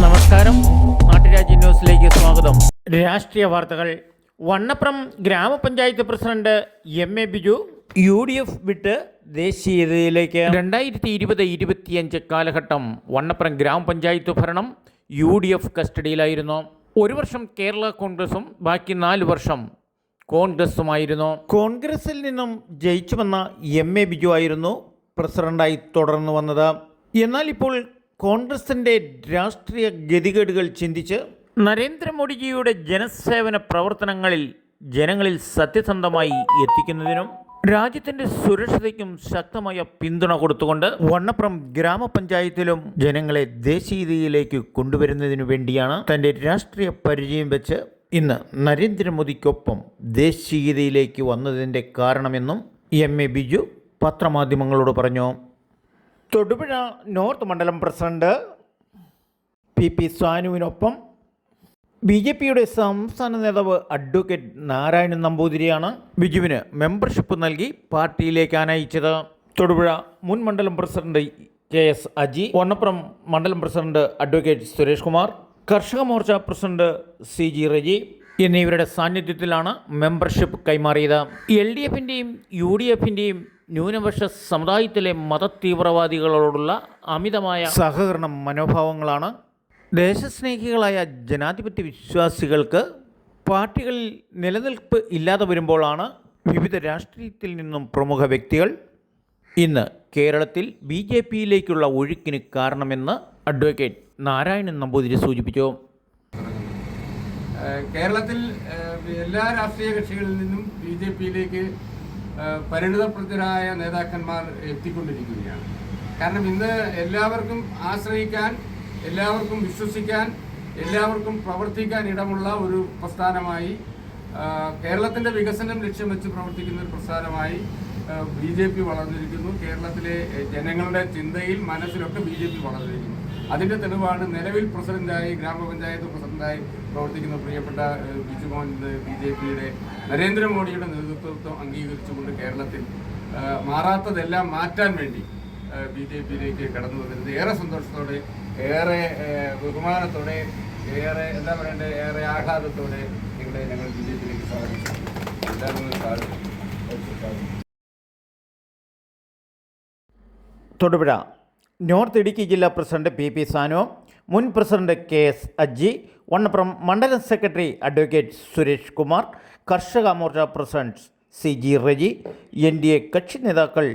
നമസ്കാരം. നാട്ടുരാജ്യ ന്യൂസിലേക്ക് സ്വാഗതം. രാഷ്ട്രീയ വാർത്തകൾ. വണ്ണപ്രം ഗ്രാമപഞ്ചായത്ത് president M A Biju. U D F വിട്ട് ദേശീയതയിലേക്ക്. രണ്ടായിരത്തി ഇരുപത് ഇരുപത്തിയഞ്ച് കാലഘട്ടം വണ്ണപ്രം ഗ്രാമപഞ്ചായത്ത് ഭരണം യു ഡി എഫ് കസ്റ്റഡിയിലായിരുന്നു. ഒരു വർഷം കേരള കോൺഗ്രസും ബാക്കി നാല് വർഷം കോൺഗ്രസുമായിരുന്നു. കോൺഗ്രസിൽ നിന്നും ജയിച്ചു വന്ന എം എ ബിജു ആയിരുന്നു പ്രസിഡന്റായി തുടർന്നു വന്നത്. എന്നാൽ ഇപ്പോൾ കോൺഗ്രസിന്റെ രാഷ്ട്രീയ ഗതികേടുകൾ ചിന്തിച്ച് നരേന്ദ്രമോദിജിയുടെ ജനസേവന പ്രവർത്തനങ്ങളിൽ ജനങ്ങളിൽ സത്യസന്ധമായി എത്തിക്കുന്നതിനും രാജ്യത്തിന്റെ സുരക്ഷതയ്ക്കും ശക്തമായ പിന്തുണ കൊടുത്തുകൊണ്ട് വണ്ണപ്പുറം ഗ്രാമപഞ്ചായത്തിലും ജനങ്ങളെ ദേശീയതയിലേക്ക് കൊണ്ടുവരുന്നതിനു വേണ്ടിയാണ് തന്റെ രാഷ്ട്രീയ പരിചയം വെച്ച് ഇന്ന് നരേന്ദ്രമോദിക്കൊപ്പം ദേശീയതയിലേക്ക് വന്നതിന്റെ കാരണമെന്നും എം എ ബിജു പത്രമാധ്യമങ്ങളോട് പറഞ്ഞു. തൊടുപുഴ നോർത്ത് മണ്ഡലം പ്രസിഡന്റ് പി പി സാനുവിനൊപ്പം ബി ജെ പിയുടെ സംസ്ഥാന നേതാവ് അഡ്വക്കേറ്റ് നാരായണൻ നമ്പൂതിരിയാണ് ബിജുവിന് മെമ്പർഷിപ്പ് നൽകി പാർട്ടിയിലേക്ക് അനയിച്ചത് തൊടുപുഴ മുൻ മണ്ഡലം president K S Aji Vannappuram മണ്ഡലം president advocate Suresh Kumar Karshaka Morcha president C G Reji എന്നിവരുടെ സാന്നിധ്യത്തിലാണ് മെമ്പർഷിപ്പ് കൈമാറിയത്. എൽ ഡി എഫിന്റെയും യു ഡി എഫിന്റെയും ന്യൂനപക്ഷ സമുദായത്തിലെ മതതീവ്രവാദികളോടുള്ള അമിതമായ സഹകരണ മനോഭാവങ്ങളാണ്. ദേശസ്നേഹികളായ ജനാധിപത്യ വിശ്വാസികൾക്ക് പാർട്ടികളിൽ നിലനിൽപ്പ് ഇല്ലാതെ വരുമ്പോഴാണ് വിവിധ രാഷ്ട്രീയത്തിൽ നിന്നും പ്രമുഖ വ്യക്തികൾ. ഇന്ന് കേരളത്തിൽ ബി ജെ പിയിലേക്കുള്ള ഒഴുക്കിന് കാരണമെന്ന് അഡ്വക്കേറ്റ് നാരായണൻ നമ്പൂതിരി സൂചിപ്പിച്ചു. കേരളത്തിൽ എല്ലാ രാഷ്ട്രീയ കക്ഷികളിൽ നിന്നും ബി ജെ പിയിലേക്ക് പരിണിതപ്രജ്ഞരായ നേതാക്കന്മാർ എത്തിക്കൊണ്ടിരിക്കുകയാണ്. കാരണം ഇന്ന് എല്ലാവർക്കും ആശ്രയിക്കാൻ എല്ലാവർക്കും വിശ്വസിക്കാൻ എല്ലാവർക്കും പ്രവർത്തിക്കാൻ ഇടമുള്ള ഒരു പ്രസ്ഥാനമായി കേരളത്തിന്റെ വികസനം ലക്ഷ്യം വെച്ച് പ്രവർത്തിക്കുന്ന ഒരു പ്രസ്ഥാനമായി ബി ജെ പി വളർന്നിരിക്കുന്നു. കേരളത്തിലെ ജനങ്ങളുടെ ചിന്തയിൽ മനസ്സിലൊക്കെ ബി ജെ പി വളർന്നിരിക്കുന്നു. അതിന്റെ തെളിവാണ് നിലവിൽ പ്രസിഡന്റായി ഗ്രാമപഞ്ചായത്ത് പ്രസിഡന്റായി പ്രവർത്തിക്കുന്ന പ്രിയപ്പെട്ട ബിജു മോഹൻ ബി ജെ പിയുടെ നരേന്ദ്രമോദിയുടെ നേതൃത്വം അംഗീകരിച്ചുകൊണ്ട് കേരളത്തിൽ മാറാത്തതെല്ലാം മാറ്റാൻ വേണ്ടി ബി ജെ പിയിലേക്ക് കടന്നു വന്നിരുന്നത് ഏറെ സന്തോഷത്തോടെ ഏറെ ബഹുമാനത്തോടെ ഏറെ എന്താ പറയണ്ടേ ഏറെ ആഹ്ലാദത്തോടെ ഇവിടെ ഞങ്ങൾ ബി ജെ പിയിലേക്ക് സാധിച്ചു തൊടുപുഴ നോർത്ത് ഇടുക്കി ജില്ലാ പ്രസിഡന്റ് പി പി സാനു മുൻ president K S Aji Vannappuram മണ്ഡലം secretary advocate Suresh Kumar Karshaka Morcha president C G Reji N D A കക്ഷി നേതാക്കൾ.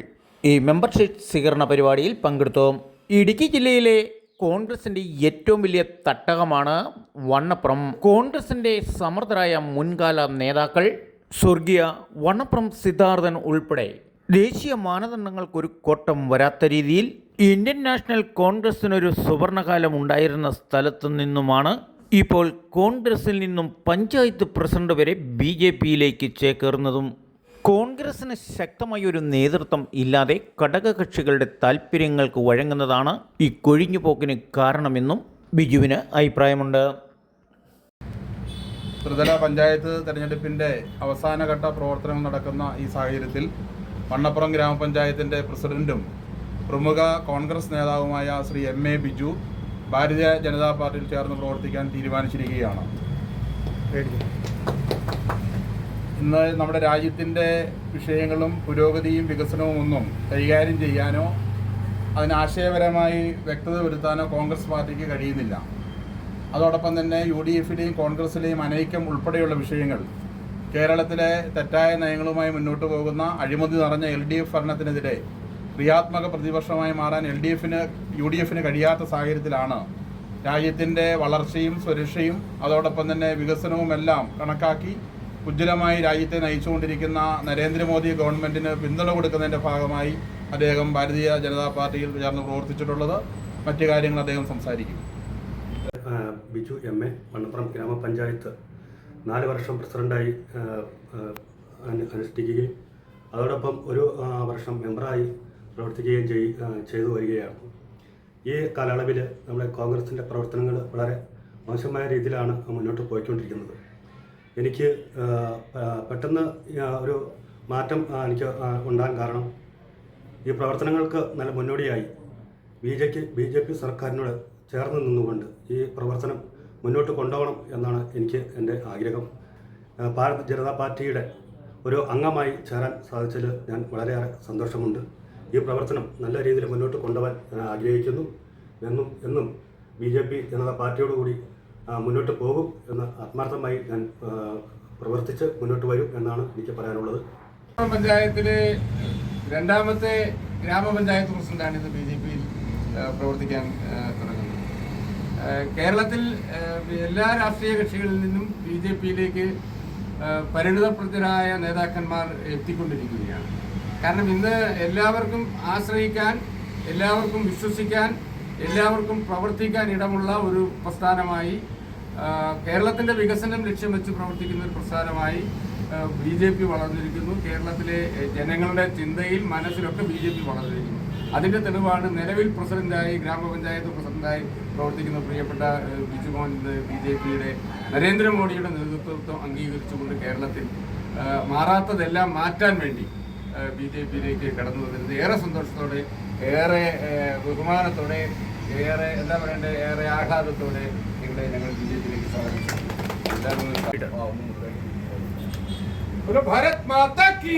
ഈ മെമ്പർഷിപ്പ് സ്വീകരണ പരിപാടിയിൽ പങ്കെടുത്തു ഇടുക്കി ജില്ലയിലെ കോൺഗ്രസിന്റെ ഏറ്റവും വലിയ തട്ടകമാണ് വണ്ണപ്പുറം. കോൺഗ്രസിന്റെ സമർത്ഥരായ മുൻകാല നേതാക്കൾ സ്വർഗീയ വണ്ണപ്പുറം സിദ്ധാർത്ഥൻ ഉൾപ്പെടെ ദേശീയ മാനദണ്ഡങ്ങൾക്കൊരു കോട്ടം വരാത്ത രീതിയിൽ ഇന്ത്യൻ നാഷണൽ കോൺഗ്രസിനൊരു സുവർണകാലം ഉണ്ടായിരുന്ന സ്ഥലത്തു നിന്നുമാണ് ഇപ്പോൾ കോൺഗ്രസിൽ നിന്നും പഞ്ചായത്ത് പ്രസിഡന്റ് വരെ ബി ജെ പിയിലേക്ക് ചേക്കേറുന്നതും. കോൺഗ്രസിന് ശക്തമായ ഒരു നേതൃത്വം ഇല്ലാതെ ഘടകകക്ഷികളുടെ താൽപ്പര്യങ്ങൾക്ക് വഴങ്ങുന്നതാണ് ഈ കൊഴിഞ്ഞുപോക്കിന് കാരണമെന്നും ബിജുവിന് അഭിപ്രായമുണ്ട്. ത്രിതല പഞ്ചായത്ത് തെരഞ്ഞെടുപ്പിന്റെ അവസാനഘട്ട പ്രവർത്തനങ്ങൾ നടക്കുന്ന ഈ സാഹചര്യത്തിൽ വണ്ണപ്പുറം ഗ്രാമപഞ്ചായത്തിന്റെ പ്രസിഡന്റും പ്രമുഖ കോൺഗ്രസ് നേതാവുമായ ശ്രീ എം എ ബിജു ഭാരതീയ ജനതാ പാർട്ടിയിൽ ചേർന്ന് പ്രവർത്തിക്കാൻ തീരുമാനിച്ചിരിക്കുകയാണ്. ഇന്ന് നമ്മുടെ രാജ്യത്തിന്റെ വിഷയങ്ങളും പുരോഗതിയും വികസനവും ഒന്നും കൈകാര്യം ചെയ്യാനോ അതിനാശയപരമായി വ്യക്തത വരുത്താനോ കോൺഗ്രസ് പാർട്ടിക്ക് കഴിയുന്നില്ല. അതോടൊപ്പം തന്നെ യു ഡി എഫിലെയും കോൺഗ്രസിലെയും അനൈക്യം ഉൾപ്പെടെയുള്ള വിഷയങ്ങൾ കേരളത്തിലെ തെറ്റായ നയങ്ങളുമായി മുന്നോട്ട് പോകുന്ന അഴിമതി നിറഞ്ഞ എൽ ഡി എഫ് ഭരണത്തിനെതിരെ ക്രിയാത്മക പ്രതിപക്ഷമായി മാറാൻ എൽ ഡി എഫിന് യു ഡി എഫിന് കഴിയാത്ത സാഹചര്യത്തിലാണ് രാജ്യത്തിന്റെ വളർച്ചയും സുരക്ഷയും അതോടൊപ്പം തന്നെ വികസനവും എല്ലാം കണക്കാക്കി ഉജ്ജ്വലമായി രാജ്യത്തെ നയിച്ചുകൊണ്ടിരിക്കുന്ന നരേന്ദ്രമോദി ഗവൺമെന്റിന് പിന്തുണ കൊടുക്കുന്നതിന്റെ ഭാഗമായി അദ്ദേഹം ഭാരതീയ ജനതാ പാർട്ടിയിൽ ചേർന്ന് പ്രവർത്തിച്ചിട്ടുള്ളത്. മറ്റു കാര്യങ്ങൾ അദ്ദേഹം സംസാരിക്കും. ബിജു എം എ മണ്ണപ്പുറം ഗ്രാമപഞ്ചായത്ത് നാല് വർഷം പ്രസിഡന്റായി അനുഷ്ഠിക്കുകയും അതോടൊപ്പം ഒരു വർഷം മെമ്പറായി പ്രവർത്തിക്കുകയും ചെയ് ചെയ്തു വരികയാണ്. ഈ കാലയളവിൽ നമ്മുടെ കോൺഗ്രസിന്റെ പ്രവർത്തനങ്ങൾ വളരെ മോശമായ രീതിയിലാണ് മുന്നോട്ട് പോയിക്കൊണ്ടിരിക്കുന്നത്. എനിക്ക് പെട്ടെന്ന് ഒരു മാറ്റം എനിക്ക് ഉണ്ടാകാൻ കാരണം ഈ പ്രവർത്തനങ്ങൾക്ക് നല്ല മുന്നോടിയായി ബി ജെക്ക് ബി ജെ പി സർക്കാരിനോട് ചേർന്ന് നിന്നുകൊണ്ട് ഈ പ്രവർത്തനം മുന്നോട്ട് കൊണ്ടുപോകണം എന്നാണ് എനിക്ക് എന്റെ ആഗ്രഹം. ഭാരത് ജനതാ പാർട്ടിയുടെ ഒരു അംഗമായി ചേരാൻ സാധിച്ചതിൽ ഞാൻ വളരെയേറെ സന്തോഷമുണ്ട്. ഈ പ്രവർത്തനം നല്ല രീതിയിൽ മുന്നോട്ട് കൊണ്ടുപോകാൻ ഞാൻ ആഗ്രഹിക്കുന്നു. എന്നും എന്നും ബി ജെ പി ജനതാ പാർട്ടിയോടുകൂടി മുന്നോട്ട് പോകും എന്ന് ആത്മാർത്ഥമായി ഞാൻ പ്രവർത്തിച്ച് മുന്നോട്ട് വരും എന്നാണ് എനിക്ക് പറയാനുള്ളത്. പഞ്ചായത്തിലെ രണ്ടാമത്തെ ഗ്രാമപഞ്ചായത്ത് പ്രസിഡന്റാണ് ഇന്ന് ബി ജെ പിയിൽ പ്രവർത്തിക്കാൻ കേരളത്തിൽ എല്ലാ രാഷ്ട്രീയ കക്ഷികളിൽ നിന്നും ബി ജെ പിയിലേക്ക് പരിണിതപ്രതരായ നേതാക്കന്മാർ എത്തിക്കൊണ്ടിരിക്കുകയാണ്. കാരണം ഇന്ന് എല്ലാവർക്കും ആശ്രയിക്കാൻ എല്ലാവർക്കും വിശ്വസിക്കാൻ എല്ലാവർക്കും പ്രവർത്തിക്കാൻ ഇടമുള്ള ഒരു പ്രസ്ഥാനമായി കേരളത്തിന്റെ വികസനം ലക്ഷ്യം വെച്ച് പ്രവർത്തിക്കുന്ന ഒരു പ്രസ്ഥാനമായി ബി ജെ പി വളർന്നിരിക്കുന്നു. കേരളത്തിലെ ജനങ്ങളുടെ ചിന്തയിൽ മനസ്സിലൊക്കെ ബി ജെ പി വളർന്നിരിക്കുന്നു. അതിന്റെ തെളിവാണ് നിലവിൽ പ്രസിഡന്റായി ഗ്രാമപഞ്ചായത്ത് പ്രസിഡന്റായി പ്രവർത്തിക്കുന്ന പ്രിയപ്പെട്ട ബിജുമോഹന്റെ ബി ജെ പിയുടെ നരേന്ദ്രമോദിയുടെ നേതൃത്വം അംഗീകരിച്ചുകൊണ്ട് കേരളത്തിൽ മാറാത്തതെല്ലാം മാറ്റാൻ വേണ്ടി ബി ജെ പിയിലേക്ക് കടന്നു വരുന്നത് ഏറെ സന്തോഷത്തോടെ ഏറെ ബഹുമാനത്തോടെ ഏറെ എന്താ പറയണ്ടേ ഏറെ ആഹ്ലാദത്തോടെ ഇവിടെ ഞങ്ങൾ ബി ജെ പിയിലേക്ക് സ്വാഗതം ഭരത് ഭാരത് മാതാ കി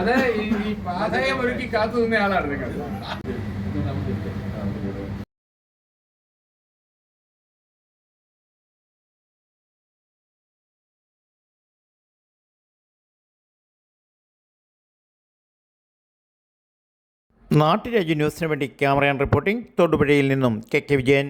അതെ ഈ പാതയം ഒരുക്കി കാത്തു നിന്ന ആളാണ് നിങ്ങൾ. നാട്ടുരാജ്യ ന്യൂസിന് വേണ്ടി ക്യാമറയാൻ റിപ്പോർട്ടിംഗ്. തൊടുപുഴയിൽ നിന്നും കെ കെ വിജയൻ.